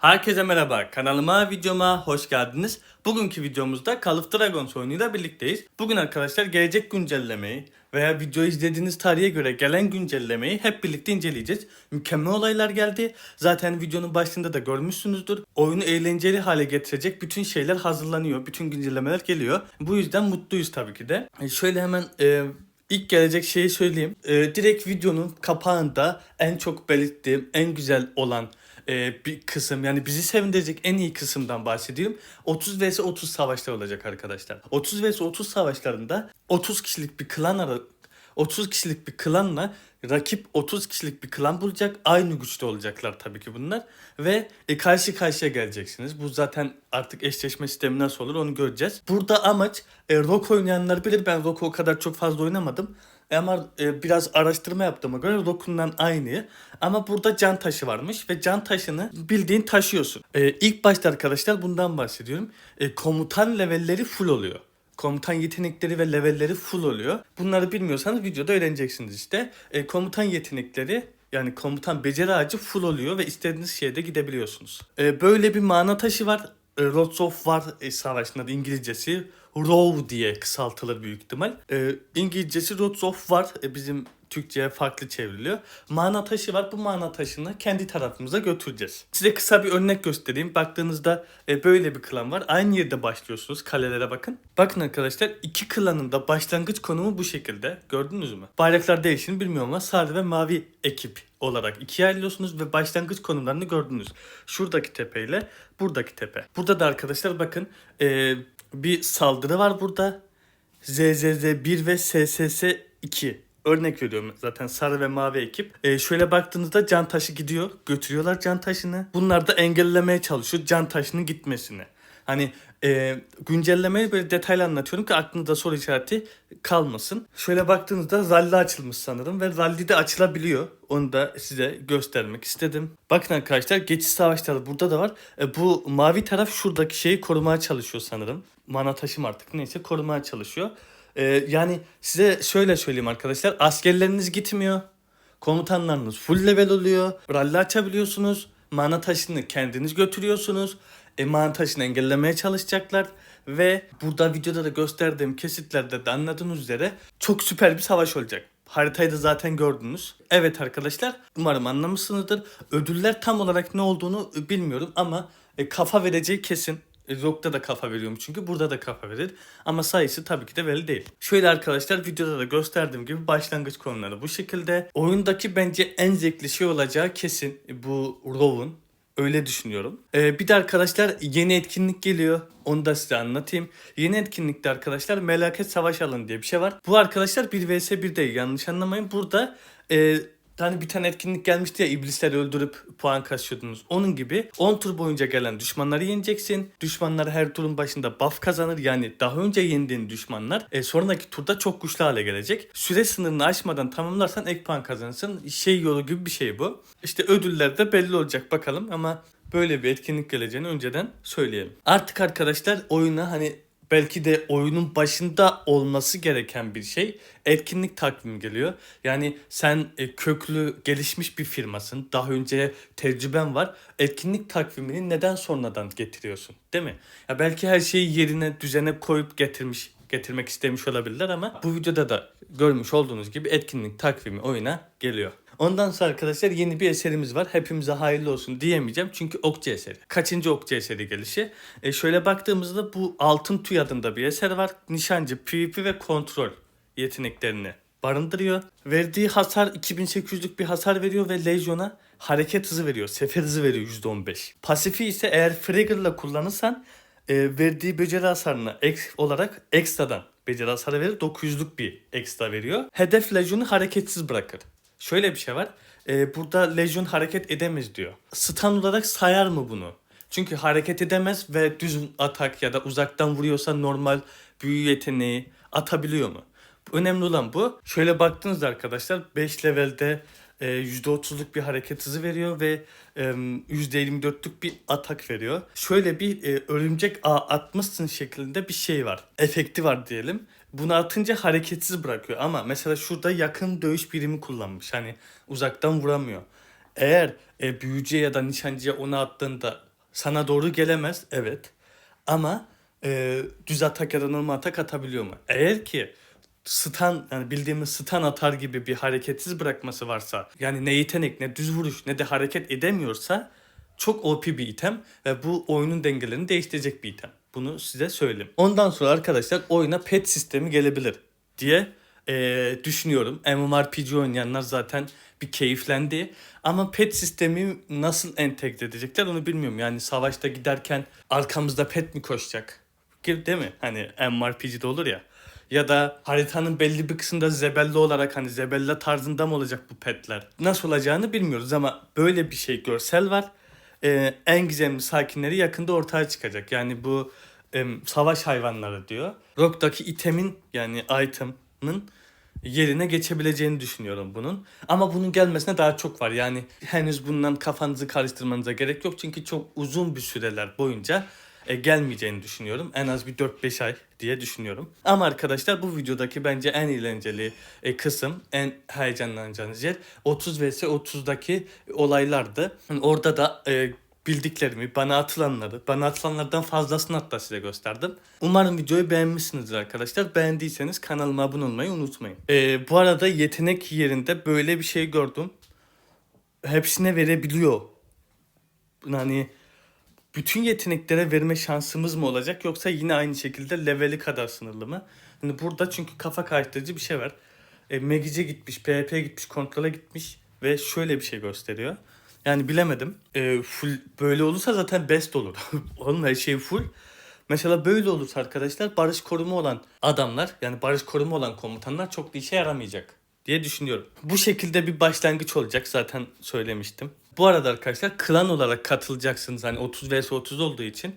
Herkese merhaba, kanalıma, videoma hoş geldiniz. Bugünkü videomuzda Call of Dragons oyunuyla birlikteyiz. Bugün arkadaşlar gelecek güncellemeyi veya videoyu izlediğiniz tarihe göre gelen güncellemeyi hep birlikte inceleyeceğiz. Mükemmel olaylar geldi. Zaten videonun başında da görmüşsünüzdür. Oyunu eğlenceli hale getirecek bütün şeyler hazırlanıyor. Bütün güncellemeler geliyor. Bu yüzden mutluyuz tabii ki de. E, şöyle hemen e, İlk gelecek şeyi söyleyeyim. Ee, direkt videonun kapağında en çok belirttiğim, en güzel olan e, bir kısım yani bizi sevindirecek en iyi kısımdan bahsediyorum. 30 vs 30 savaşlar olacak arkadaşlar. 30 vs 30 savaşlarında 30 kişilik bir klan ara 30 kişilik bir klanla rakip 30 kişilik bir klan bulacak. Aynı güçte olacaklar tabii ki bunlar. Ve e, karşı karşıya geleceksiniz. Bu zaten artık eşleşme sistemi nasıl olur onu göreceğiz. Burada amaç e, rock oynayanlar bilir. Ben rock'u o kadar çok fazla oynamadım. Ama e, biraz araştırma yaptığıma göre rock'undan aynı. Ama burada can taşı varmış ve can taşını bildiğin taşıyorsun. E, ilk başta arkadaşlar bundan bahsediyorum. E, komutan levelleri full oluyor komutan yetenekleri ve levelleri full oluyor. Bunları bilmiyorsanız videoda öğreneceksiniz işte. E, komutan yetenekleri yani komutan beceri ağacı full oluyor ve istediğiniz şeye de gidebiliyorsunuz. E, böyle bir mana taşı var. E, Rods of War e, savaşının İngilizcesi. ROW diye kısaltılır büyük ihtimal. E, İngilizcesi Rods of War e, bizim Türkçe'ye farklı çevriliyor. Mana taşı var. Bu mana taşını kendi tarafımıza götüreceğiz. Size kısa bir örnek göstereyim. Baktığınızda e, böyle bir klan var. Aynı yerde başlıyorsunuz. Kalelere bakın. Bakın arkadaşlar iki klanın da başlangıç konumu bu şekilde. Gördünüz mü? Bayraklar değişini bilmiyorum ama sarı ve mavi ekip olarak ikiye ayrılıyorsunuz ve başlangıç konumlarını gördünüz. Şuradaki tepeyle buradaki tepe. Burada da arkadaşlar bakın e, bir saldırı var burada. ZZZ1 ve SSS2 örnek veriyorum zaten sarı ve mavi ekip. Ee, şöyle baktığınızda can taşı gidiyor. Götürüyorlar can taşını. Bunlar da engellemeye çalışıyor can taşının gitmesini. Hani e, güncellemeyi böyle detaylı anlatıyorum ki aklınızda soru işareti kalmasın. Şöyle baktığınızda rally açılmış sanırım ve rally de açılabiliyor. Onu da size göstermek istedim. Bakın arkadaşlar geçiş savaşları burada da var. E, bu mavi taraf şuradaki şeyi korumaya çalışıyor sanırım. Mana taşım artık neyse korumaya çalışıyor. Ee, yani size şöyle söyleyeyim arkadaşlar. Askerleriniz gitmiyor. Komutanlarınız full level oluyor. Rally açabiliyorsunuz. Mana taşını kendiniz götürüyorsunuz. E, mana taşını engellemeye çalışacaklar. Ve burada videoda da gösterdiğim kesitlerde de anladığınız üzere çok süper bir savaş olacak. Haritayı da zaten gördünüz. Evet arkadaşlar umarım anlamışsınızdır. Ödüller tam olarak ne olduğunu bilmiyorum ama e, kafa vereceği kesin. Rock'ta da kafa veriyorum çünkü burada da kafa verir. Ama sayısı tabii ki de belli değil. Şöyle arkadaşlar videoda da gösterdiğim gibi başlangıç konuları bu şekilde. Oyundaki bence en zevkli şey olacağı kesin bu Row'un. Öyle düşünüyorum. Ee, bir de arkadaşlar yeni etkinlik geliyor. Onu da size anlatayım. Yeni etkinlikte arkadaşlar Melaket Savaş Alanı diye bir şey var. Bu arkadaşlar 1 vs 1 değil yanlış anlamayın. Burada e, Hani bir tane etkinlik gelmişti ya iblisleri öldürüp puan kasıyordunuz. Onun gibi 10 tur boyunca gelen düşmanları yeneceksin. Düşmanlar her turun başında buff kazanır. Yani daha önce yendiğin düşmanlar e, sonraki turda çok güçlü hale gelecek. Süre sınırını aşmadan tamamlarsan ek puan kazanırsın. Şey yolu gibi bir şey bu. İşte ödüller de belli olacak bakalım ama böyle bir etkinlik geleceğini önceden söyleyelim. Artık arkadaşlar oyuna hani belki de oyunun başında olması gereken bir şey etkinlik takvimi geliyor. Yani sen e, köklü gelişmiş bir firmasın. Daha önce tecrüben var. Etkinlik takvimini neden sonradan getiriyorsun? Değil mi? Ya belki her şeyi yerine düzene koyup getirmiş getirmek istemiş olabilirler ama bu videoda da görmüş olduğunuz gibi etkinlik takvimi oyuna geliyor. Ondan sonra arkadaşlar yeni bir eserimiz var. Hepimize hayırlı olsun diyemeyeceğim çünkü okçu eseri. Kaçıncı okçu eseri gelişi? E şöyle baktığımızda bu Altın Tüy adında bir eser var. Nişancı, PvP ve kontrol yeteneklerini barındırıyor. Verdiği hasar 2800'lük bir hasar veriyor ve Legion'a hareket hızı veriyor. Sefer hızı veriyor %15. Pasifi ise eğer Fragger'la kullanırsan e, verdiği beceri hasarını ek olarak ekstradan beceri hasarı verir. 900'lük bir ekstra veriyor. Hedef Legion'u hareketsiz bırakır. Şöyle bir şey var. E, burada Legion hareket edemez diyor. Stun olarak sayar mı bunu? Çünkü hareket edemez ve düz atak ya da uzaktan vuruyorsa normal büyü yeteneği atabiliyor mu? Önemli olan bu. Şöyle baktığınızda arkadaşlar 5 levelde %30'luk bir hareket hızı veriyor ve e, %24'lük bir atak veriyor. Şöyle bir e, örümcek ağ atmışsın şeklinde bir şey var. Efekti var diyelim. Bunu atınca hareketsiz bırakıyor ama mesela şurada yakın dövüş birimi kullanmış. Hani uzaktan vuramıyor. Eğer e, büyücüye ya da nişancıya onu attığında sana doğru gelemez evet. Ama e, düz atak ya da normal atak atabiliyor mu? Eğer ki stun yani bildiğimiz stun atar gibi bir hareketsiz bırakması varsa yani ne yetenek ne düz vuruş ne de hareket edemiyorsa çok OP bir item ve bu oyunun dengelerini değiştirecek bir item. Bunu size söyleyeyim. Ondan sonra arkadaşlar oyuna pet sistemi gelebilir diye eee, düşünüyorum. MMORPG oynayanlar zaten bir keyiflendi. Ama pet sistemi nasıl entegre edecekler onu bilmiyorum. Yani savaşta giderken arkamızda pet mi koşacak? Değil mi? Hani MMORPG'de olur ya. Ya da haritanın belli bir kısmında zebelli olarak hani zebella tarzında mı olacak bu petler? Nasıl olacağını bilmiyoruz ama böyle bir şey görsel var. Ee, en gizemli sakinleri yakında ortaya çıkacak. Yani bu em, savaş hayvanları diyor. Rock'taki itemin yani item'ın yerine geçebileceğini düşünüyorum bunun. Ama bunun gelmesine daha çok var. Yani henüz bundan kafanızı karıştırmanıza gerek yok. Çünkü çok uzun bir süreler boyunca e, gelmeyeceğini düşünüyorum. En az bir 4-5 ay diye düşünüyorum. Ama arkadaşlar bu videodaki bence en eğlenceli e, kısım, en heyecanlanacağınız yer 30 vs 30'daki olaylardı. Orada da e, bildiklerimi, bana atılanları, bana atılanlardan fazlasını hatta size gösterdim. Umarım videoyu beğenmişsinizdir arkadaşlar. Beğendiyseniz kanalıma abone olmayı unutmayın. E, bu arada yetenek yerinde böyle bir şey gördüm. Hepsine verebiliyor. Yani bütün yeteneklere verme şansımız mı olacak yoksa yine aynı şekilde leveli kadar sınırlı mı? Hani burada çünkü kafa karıştırıcı bir şey var. E, Magic'e gitmiş, PvP'ye gitmiş, kontrole gitmiş ve şöyle bir şey gösteriyor. Yani bilemedim. E, full böyle olursa zaten best olur. Oğlum her şey full. Mesela böyle olursa arkadaşlar barış korumu olan adamlar yani barış korumu olan komutanlar çok da işe yaramayacak diye düşünüyorum. Bu şekilde bir başlangıç olacak zaten söylemiştim. Bu arada arkadaşlar klan olarak katılacaksınız hani 30 vs 30 olduğu için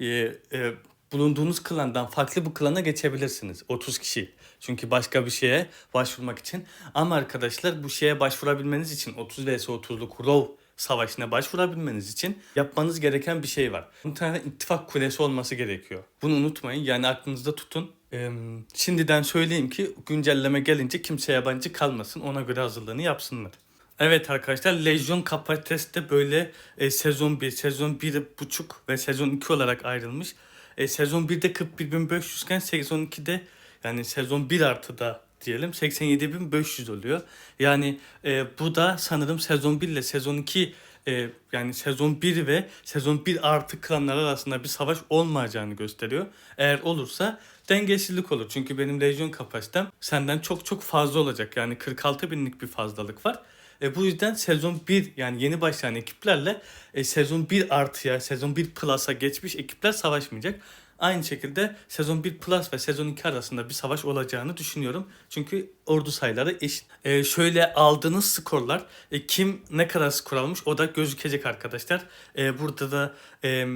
e, e, bulunduğunuz klandan farklı bir klana geçebilirsiniz 30 kişi. Çünkü başka bir şeye başvurmak için. Ama arkadaşlar bu şeye başvurabilmeniz için 30 vs 30'luk Raw savaşına başvurabilmeniz için yapmanız gereken bir şey var. Bir tane ittifak kulesi olması gerekiyor. Bunu unutmayın yani aklınızda tutun. Ee, şimdiden söyleyeyim ki güncelleme gelince kimse yabancı kalmasın ona göre hazırlığını yapsınlar. Evet arkadaşlar Lejyon kapasitesi de böyle e, sezon 1, sezon 1.5 ve sezon 2 olarak ayrılmış. E, sezon 1'de 41.500 iken sezon 2'de yani sezon 1 artıda diyelim 87.500 oluyor. Yani e, bu da sanırım sezon 1 ile sezon 2 e, yani sezon 1 ve sezon 1 artı klanlar arasında bir savaş olmayacağını gösteriyor. Eğer olursa dengesizlik olur. Çünkü benim lejyon kapasitem senden çok çok fazla olacak. Yani 46 binlik bir fazlalık var. E, bu yüzden sezon 1 yani yeni başlayan ekiplerle e, sezon 1 artıya, sezon 1 plus'a geçmiş ekipler savaşmayacak. Aynı şekilde sezon 1 plus ve sezon 2 arasında bir savaş olacağını düşünüyorum. Çünkü ordu sayıları eşit. E, şöyle aldığınız skorlar e, kim ne kadar skor almış o da gözükecek arkadaşlar. E, burada da e,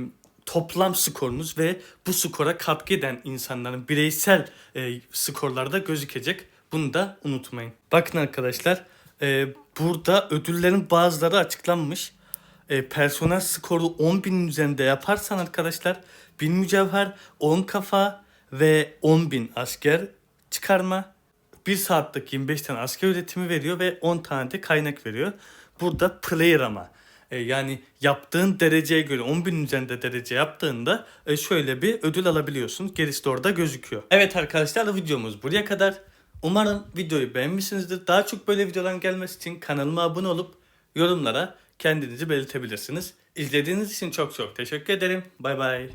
toplam skorunuz ve bu skora katkı eden insanların bireysel e, skorları da gözükecek. Bunu da unutmayın. Bakın arkadaşlar e, burada ödüllerin bazıları açıklanmış. E, personel skoru 10.000'in üzerinde yaparsan arkadaşlar 1000 mücevher, 10 kafa ve 10.000 asker çıkarma. 1 saatlik 25 tane asker üretimi veriyor ve 10 tane de kaynak veriyor. Burada player ama. E, yani yaptığın dereceye göre 10.000 üzerinde derece yaptığında e, şöyle bir ödül alabiliyorsun. Gerisi de orada gözüküyor. Evet arkadaşlar videomuz buraya kadar. Umarım videoyu beğenmişsinizdir. Daha çok böyle videoların gelmesi için kanalıma abone olup yorumlara kendinizi belirtebilirsiniz. İzlediğiniz için çok çok teşekkür ederim. Bay bay.